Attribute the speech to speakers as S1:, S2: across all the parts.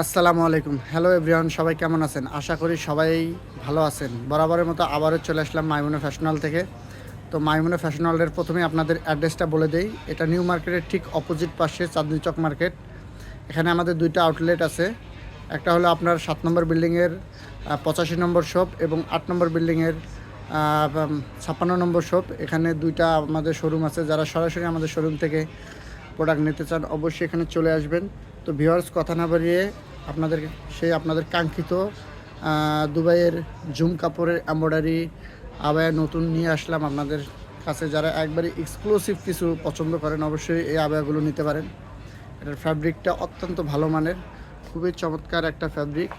S1: আসসালামু আলাইকুম। Hello everyone সবাই কেমন আছেন? আশা করি সবাই ভালো আছেন। বরাবরের মতো আবারও চলে আসলাম মাইমুনা ফ্যাশন হল থেকে। তো মাইমুনা ফ্যাশন হলের প্রথমে আপনাদের অ্যাড্রেসটা বলে দেই। এটা নিউ মার্কেটের ঠিক অপোজিট পাশে চাঁদনি চক মার্কেট। এখানে আমাদের দুইটা আউটলেট আছে। একটা হলো আপনার সাত নম্বর বিল্ডিংয়ের পঁচাশি নম্বর শপ এবং আট নম্বর বিল্ডিংয়ের ছাপ্পান্ন নম্বর শপ এখানে দুইটা আমাদের শোরুম আছে। যারা সরাসরি আমাদের শোরুম থেকে প্রোডাক্ট নিতে চান, অবশ্যই এখানে চলে আসবেন। তো ভিওয়ার্স কথা না বাড়িয়ে আপনাদের সেই আপনাদের কাঙ্ক্ষিত দুবাইয়ের জুম কাপড়ের এম্ব্রয়ডারি আবায়া নতুন নিয়ে আসলাম আপনাদের কাছে। যারা একবারে এক্সক্লুসিভ কিছু পছন্দ করেন, অবশ্যই এই আবায়াগুলো নিতে পারেন। এটার ফ্যাব্রিকটা অত্যন্ত ভালো মানের, খুবই চমৎকার একটা ফ্যাব্রিক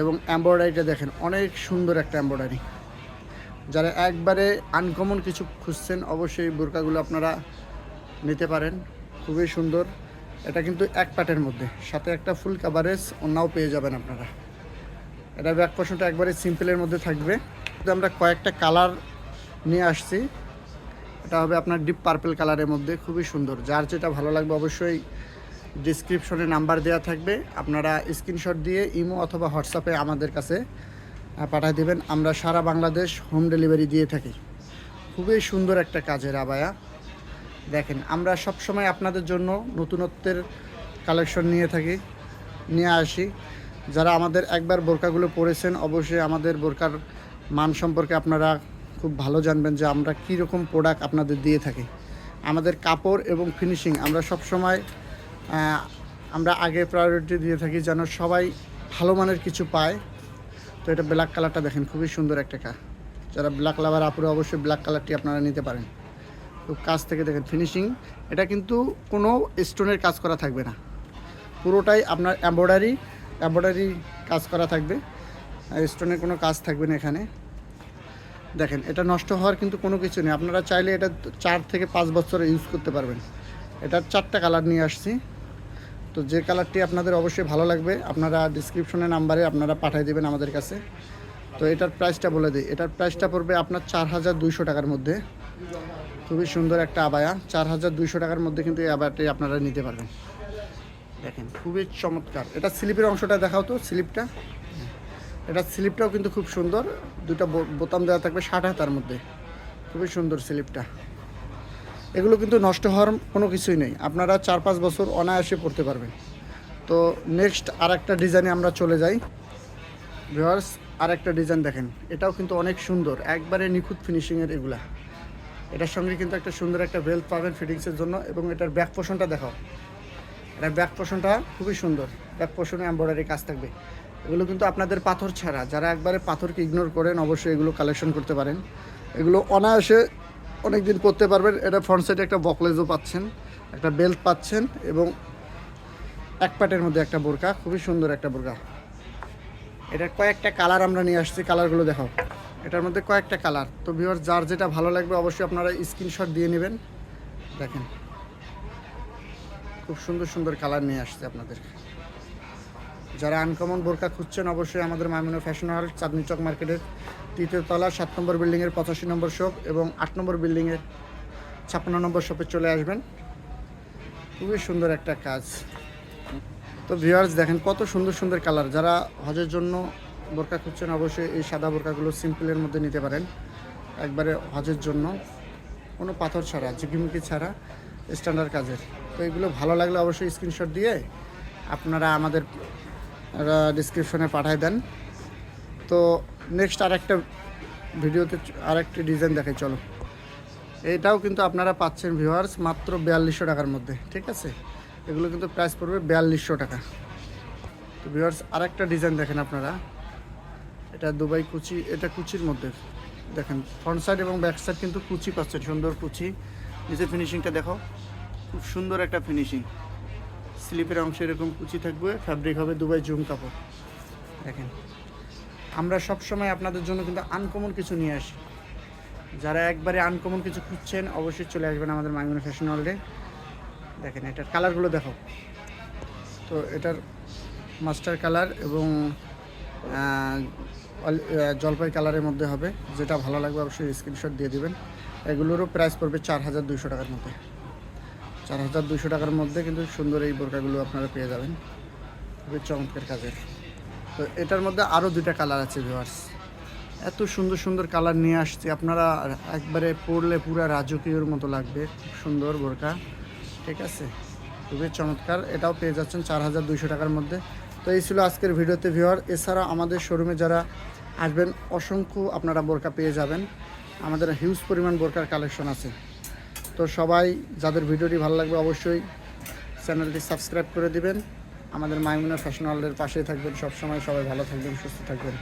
S1: এবং এম্ব্রয়ডারিটা দেখেন, অনেক সুন্দর একটা এম্ব্রয়ডারি যারা একবারে আনকমন কিছু খুঁজছেন, অবশ্যই বোরকাগুলো আপনারা নিতে পারেন, খুবই সুন্দর। এটা কিন্তু এক পাটের মধ্যে। সাথে একটা ফুল কাভারেজ অন্যও পেয়ে যাবেন আপনারা। এটা ব্যাক পোর্শনটা একবারে সিম্পলের মধ্যে থাকবে। আমরা কয়েকটা কালার নিয়ে আসছি। এটা হবে আপনার ডিপ পার্পল কালারের মধ্যে, খুবই সুন্দর। যার যেটা ভালো লাগবে অবশ্যই ডিসক্রিপশনে নাম্বার দেওয়া থাকবে। আপনারা স্ক্রিনশট দিয়ে ইমো অথবা হোয়াটসঅ্যাপে আমাদের কাছে পাঠিয়ে দেবেন। আমরা সারা বাংলাদেশ হোম ডেলিভারি দিয়ে থাকি। খুবই সুন্দর একটা কাজের আবায়া। দেখেন, আমরা সব সময় আপনাদের জন্য নতুনত্বের কালেকশন নিয়ে থাকি, নিয়ে আসি। যারা আমাদের একবার বোরকাগুলো পরেছেন, অবশ্যই আমাদের বোরকার মান সম্পর্কে আপনারা খুব ভালো জানবেন যে আমরা কী রকম প্রোডাক্ট আপনাদের দিয়ে থাকি। আমাদের কাপড় এবং ফিনিশিং আমরা সব সময় আমরা আগে প্রায়োরিটি দিয়ে থাকি যেন সবাই ভালো মানের কিছু পায়। তো এটা ব্ল্যাক কালারটা দেখেন, খুবই সুন্দর একটা যারা ব্ল্যাক লাভার আপুরে অবশ্যই ব্ল্যাক কালারটি আপনারা নিতে পারেন। তো কাজ থেকে দেখেন ফিনিশিং এটা কিন্তু কোনো স্টোনের কাজ করা থাকবে না। পুরোটাই আপনার এম্ব্রয়ডারি এম্ব্রয়ডারি কাজ করা থাকবে। স্টোনের কোনো কাজ থাকবে না এখানে। দেখেন, এটা নষ্ট হওয়ার কিন্তু কোনো কিছু নেই। আপনারা চাইলে এটা চার থেকে পাঁচ বছর ইউজ করতে পারবেন। এটার চারটা কালার নিয়ে আসছি। তো যে কালারটি আপনাদের অবশ্যই ভালো লাগবে, আপনারা ডিসক্রিপশনে নাম্বারে আপনারা পাঠিয়ে দেবেন আমাদের কাছে। তো এটার প্রাইসটা বলে দিই। এটার প্রাইসটা পড়বে আপনার চার হাজার দুইশো টাকার মধ্যে। খুবই সুন্দর একটা আবায়া। চার হাজার দুইশো টাকার মধ্যে কিন্তু এই আবায়াটি আপনারা নিতে পারবেন। দেখেন, খুবই চমৎকার। এটা স্লিপের অংশটা দেখাও তো, স্লিপটা। এটা স্লিপটাও কিন্তু খুব সুন্দর। দুটো বোতাম দেওয়া থাকবে ষাট হাতার মধ্যে। খুবই সুন্দর স্লিপটা। এগুলো কিন্তু নষ্ট হওয়ার কোনো কিছুই নেই। আপনারা চার পাঁচ বছর অনায়াসে পড়তে পারবেন। তো নেক্সট আর একটা ডিজাইনে আমরা চলে যাই। ভিওয়ার্স আর একটা ডিজাইন দেখেন। এটাও কিন্তু অনেক সুন্দর। একবারে নিখুঁত ফিনিশিংয়ের এগুলা। এটার সঙ্গে কিন্তু একটা সুন্দর একটা বেল্ট পাবেন ফিটিংসের জন্য এবং এটার ব্যাক পোর্শনটা দেখাও। এটার ব্যাক পোর্শনটা খুবই সুন্দর। ব্যাক পোর্শনে এম্ব্রয়ডারি কাজ থাকবে। এগুলো কিন্তু আপনাদের পাথর ছাড়া, যারা একবারে পাথরকে ইগনোর করেন, অবশ্যই এগুলো কালেকশন করতে পারেন। এগুলো অনায়াসে অনেক দিন করতে পারবেন। এটা ফ্রন্ট সাইডে একটা বকলেজও পাচ্ছেন, একটা বেল্ট পাচ্ছেন এবং এক পাটের মধ্যে একটা বোরকা। খুবই সুন্দর একটা বোরকা। এটার কয়েকটা কালার আমরা নিয়ে আসছি। কালারগুলো দেখাও। এটার মধ্যে কয়েকটা কালার। তো ভিওর যার যেটা ভালো লাগবে অবশ্যই আপনারা স্ক্রিনশট দিয়ে নেবেন। দেখেন। খুব সুন্দর সুন্দর কালার নিয়ে আসছে আপনাদের। যারা আনকমন বোরকা খুঁজছেন, অবশ্যই আমাদের মামিনো ফ্যাশন হল চাঁদনি চক মার্কেটের তৃতীয় তলা, সাত নম্বর বিল্ডিংয়ের পঁচাশি নম্বর শপ এবং আট নম্বর বিল্ডিংয়ের ছাপ্পান্ন নম্বর শপে চলে আসবেন। খুবই সুন্দর একটা কাজ। তো ভিউয়ার্স দেখেন কত সুন্দর সুন্দর কালার। যারা হজের জন্য বোরকা খুঁজছেন, অবশ্যই এই সাদা বোরকাগুলো সিম্পলের মধ্যে নিতে পারেন। একবারে হজের জন্য। কোনো পাথর ছাড়া ঝুঁকিমুখি ছাড়া স্ট্যান্ডার্ড কাজের। তো এগুলো ভালো লাগলে অবশ্যই স্ক্রিনশট দিয়ে আপনারা আমাদের ডিসক্রিপশনে পাঠিয়ে দেন। তো নেক্সট আর একটা ভিডিওতে আর একটি ডিজাইন দেখাই, চলো। এটাও কিন্তু আপনারা পাচ্ছেন ভিউয়ার্স মাত্র বিয়াল্লিশশো টাকার মধ্যে, ঠিক আছে? এগুলো কিন্তু প্রাইস পড়বে বিয়াল্লিশশো টাকা। তো ভিউয়ার্স আরেকটা ডিজাইন দেখেন আপনারা। এটা দুবাই কুচি, এটা কুচির মধ্যে। দেখেন ফ্রন্ট সাইড এবং ব্যাক সাইড কিন্তু কুচি পাচ্ছেন সুন্দর কুচি। নিচে ফিনিশিংটা দেখো, খুব সুন্দর একটা ফিনিশিং স্লিপের অংশে এরকম কুচি থাকবে ফ্যাব্রিক হবে দুবাই জুম কাপড়। দেখেন, আমরা সব সময় আপনাদের জন্য কিন্তু আনকমন কিছু নিয়ে আসি। যারা একবারে আনকমন কিছু খুঁজছেন, অবশ্যই চলে আসবেন আমাদের মাইমুনা ফ্যাশন হলে দেখেন, এটার কালারগুলো দেখো। তো এটার মাস্টার কালার এবং জলপাই কালারের মধ্যে হবে। যেটা ভালো লাগবে অবশ্যই স্ক্রিনশট দিয়ে দিবেন। এগুলোরও প্রাইস পড়বে চার হাজার দুইশো টাকার মধ্যে। চার হাজার দুইশো টাকার মধ্যে কিন্তু সুন্দর এই বোরকাগুলো আপনারা পেয়ে যাবেন। খুবই চমৎকার কাজের। তো এটার মধ্যে আরও দুইটা কালার আছে ভিউয়ার্স এত সুন্দর সুন্দর কালার নিয়ে আসছে। আপনারা একবারে পরলে পুরো রাজকীয়র মতো লাগবে। সুন্দর বোরকা ঠিক আছে? খুবই চমৎকার। এটাও পেয়ে যাচ্ছেন চার হাজার দুইশো টাকার মধ্যে। তো এই ছিল আজকের ভিডিওতে ভিওয়ার এছাড়া আমাদের শোরুমে যারা আসবেন, অসংখ্য আপনারা বোরকা পেয়ে যাবেন। আমাদের হিউজ পরিমাণ বোরকার কালেকশন আছে। তো সবাই, যাদের ভিডিওটি ভালো লাগবে অবশ্যই চ্যানেলটি সাবস্ক্রাইব করে দিবেন। আমাদের মাইমুনা ফ্যাশন ওয়ার্ল্ডের পাশেই থাকবেন। সবসময় সবাই ভালো থাকবেন, সুস্থ থাকবেন।